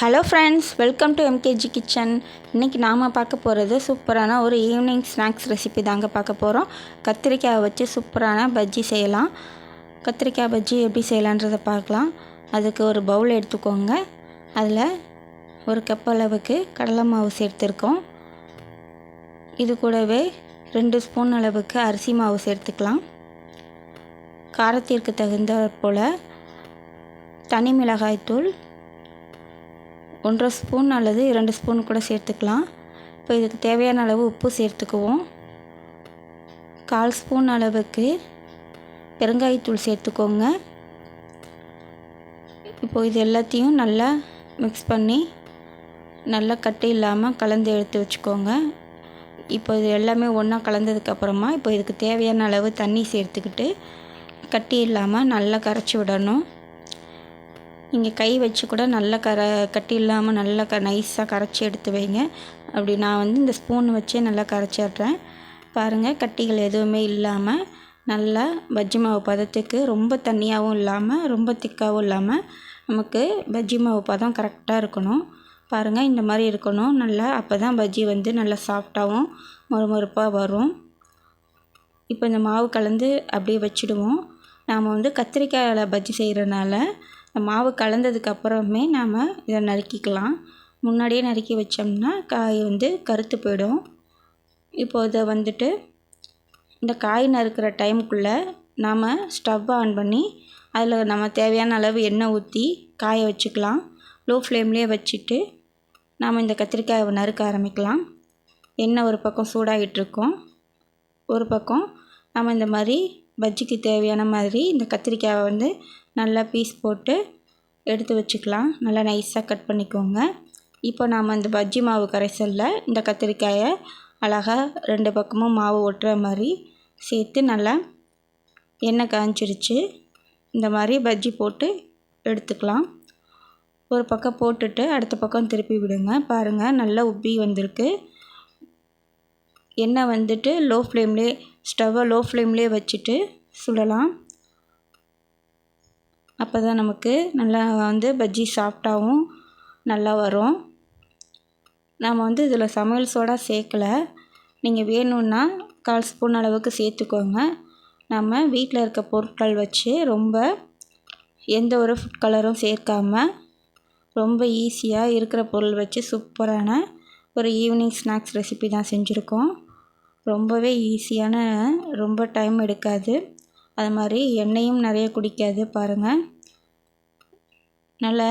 Hello friends welcome to MKG kitchen. இன்றைக்கி நாம் பார்க்க போகிறது சூப்பரான ஒரு ஈவினிங் ஸ்நாக்ஸ் ரெசிபி தாங்க பார்க்க போகிறோம் கத்திரிக்காய் வச்சு சூப்பரான பஜ்ஜி செய்யலாம். கத்திரிக்காய் பஜ்ஜி எப்படி செய்யலான்றதை பார்க்கலாம். அதுக்கு ஒரு பவுல் எடுத்துக்கோங்க. அதில் ஒரு கப் அளவுக்கு கடலை மாவு சேர்த்துருக்கோம். இது கூடவே ரெண்டு ஸ்பூன் அளவுக்கு அரிசி மாவு சேர்த்துக்கலாம். காரத்திற்கு தகுந்த போல் தனி மிளகாய்த்தூள் ஒன்றரை ஸ்பூன் அல்லது இரண்டு ஸ்பூன் கூட சேர்த்துக்கலாம். இப்போ இதுக்கு தேவையான அளவு உப்பு சேர்த்துக்குவோம். கால் ஸ்பூன் அளவுக்கு பெருங்காயத்தூள் சேர்த்துக்கோங்க. இப்போ இது எல்லாத்தையும் நல்லா மிக்ஸ் பண்ணி நல்லா கட்டு இல்லாமல் கலந்து எடுத்து வச்சுக்கோங்க. இப்போ இது எல்லாமே ஒன்றா கலந்ததுக்கப்புறமா இப்போ இதுக்கு தேவையான அளவு தண்ணி சேர்த்துக்கிட்டு கட்டி இல்லாமல் நல்லா கரைச்சி விடணும். நீங்கள் கை வச்சு கூட நல்லா கர கட்டி இல்லாமல் நல்லா க நைஸாக கரைச்சி எடுத்து வைங்க. அப்படி நான் வந்து இந்த ஸ்பூன் வச்சே நல்லா கரைச்சிட்றேன். பாருங்கள் கட்டிகள் எதுவுமே இல்லாமல் நல்லா பஜ்ஜி மாவு பதத்துக்கு ரொம்ப தண்ணியாகவும் இல்லாமல் ரொம்ப திக்காகவும் இல்லாமல் நமக்கு பஜ்ஜி மாவு பதம் கரெக்டாக இருக்கணும். பாருங்கள் இந்த மாதிரி இருக்கணும். நல்லா அப்போ தான் பஜ்ஜி வந்து நல்லா சாஃப்டாகவும் மொறுமொறுப்பாக வரும். இப்போ இந்த மாவு கலந்து அப்படியே வச்சுடுவோம். நாம் வந்து கத்திரிக்காயில் பஜ்ஜி செய்கிறனால மாவு கலந்ததுக்கு அப்புறமே நாம் இதை நறுக்கிக்கலாம். முன்னாடியே நறுக்கி வச்சோம்னா காய் வந்து கருத்து போயிடும். இப்போ இதை வந்துட்டு இந்த காய் நறுக்கிற டைமுக்குள்ளே நாம் ஸ்டவ் ஆன் பண்ணி அதில் நம்ம தேவையான அளவு எண்ணெய் ஊற்றி காய வச்சுக்கலாம். லோ ஃப்ளேம்லேயே வச்சுட்டு நாம் இந்த கத்திரிக்காயை நறுக்க ஆரம்பிக்கலாம். எண்ணெய் ஒரு பக்கம் சூடாகிட்டுருக்கோம் ஒரு பக்கம் நம்ம இந்த மாதிரி பஜ்ஜிக்கு தேவையான மாதிரி இந்த கத்திரிக்காயை வந்து நல்லா பீஸ் போட்டு எடுத்து வச்சுக்கலாம். நல்லா நைஸாக கட் பண்ணிக்கோங்க. இப்போ நாம் இந்த பஜ்ஜி மாவு கரைசலில் இந்த கத்திரிக்காயை அழகாக ரெண்டு பக்கமும் மாவு ஒட்டுற மாதிரி சேர்த்து நல்லா எண்ணெய் காய்ச்சிருச்சு இந்த மாதிரி பஜ்ஜி போட்டு எடுத்துக்கலாம். ஒரு பக்கம் போட்டுட்டு அடுத்த பக்கம் திருப்பி விடுங்க. பாருங்கள் நல்லா உப்பி வந்திருக்கு. எண்ணெய் வந்துட்டு லோ ஃப்ளேம்லேயே ஸ்டவ்வை லோ ஃப்ளேம்லேயே வச்சுட்டு சுடலாம். அப்போ தான் நமக்கு நல்லா வந்து பஜ்ஜி சாஃப்டாகவும் நல்லா வரும். நாம் வந்து இதில் சமையல் சோடா சேர்க்கலை. நீங்கள் வேணும்னா கால் ஸ்பூன் அளவுக்கு சேர்த்துக்கோங்க. நம்ம வீட்டில் இருக்க பொருட்கள் வச்சு ரொம்ப எந்த ஒரு ஃபுட் கலரும் சேர்க்காம ரொம்ப ஈஸியாக இருக்கிற பொருள் வச்சு சூப்பரான ஒரு ஈவினிங் ஸ்நாக்ஸ் ரெசிபி தான் செஞ்சுருக்கோம். ரொம்பவே ஈஸியான ரொம்ப டைம் எடுக்காது. அது மாதிரி எண்ணெயும் நிறைய குடிக்காது பாருங்கள் நல்லா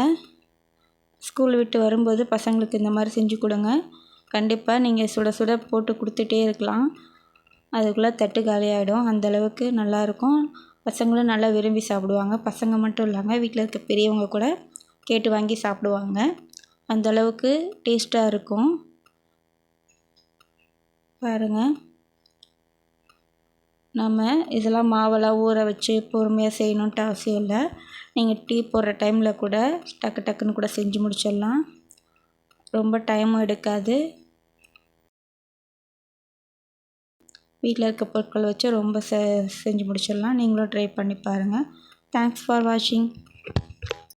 ஸ்கூல் விட்டு வரும்போது பசங்களுக்கு இந்த மாதிரி செஞ்சு கொடுங்க. கண்டிப்பாக நீங்கள் சுட சுட போட்டு கொடுத்துட்டே இருக்கலாம். அதுக்குள்ளே தட்டு காலியாகிடும் அந்தளவுக்கு நல்லாயிருக்கும் பசங்களும் நல்லா விரும்பி சாப்பிடுவாங்க. பசங்க மட்டும் இல்லாமல் வீட்டில் இருக்க பெரியவங்க கூட கேட்டு வாங்கி சாப்பிடுவாங்க. அந்தளவுக்கு டேஸ்ட்டாக இருக்கும். பாருங்கள் நம்ம இதெல்லாம் மாவெல்லாம் ஊற வச்சு பொறுமையாக செய்யணுன்ட்டு அவசியம் இல்லை. நீங்கள் டீ போடுற டைமில் கூட டக்கு டக்குன்னு கூட செஞ்சு முடிச்சிடலாம். ரொம்ப டைமும் எடுக்காது. வீட்டில் இருக்க பொருட்கள் வச்சு ரொம்ப செ செஞ்சு முடிச்சிடலாம். நீங்களும் ட்ரை பண்ணி பாருங்கள் தேங்க்ஸ் ஃபார் வாட்சிங்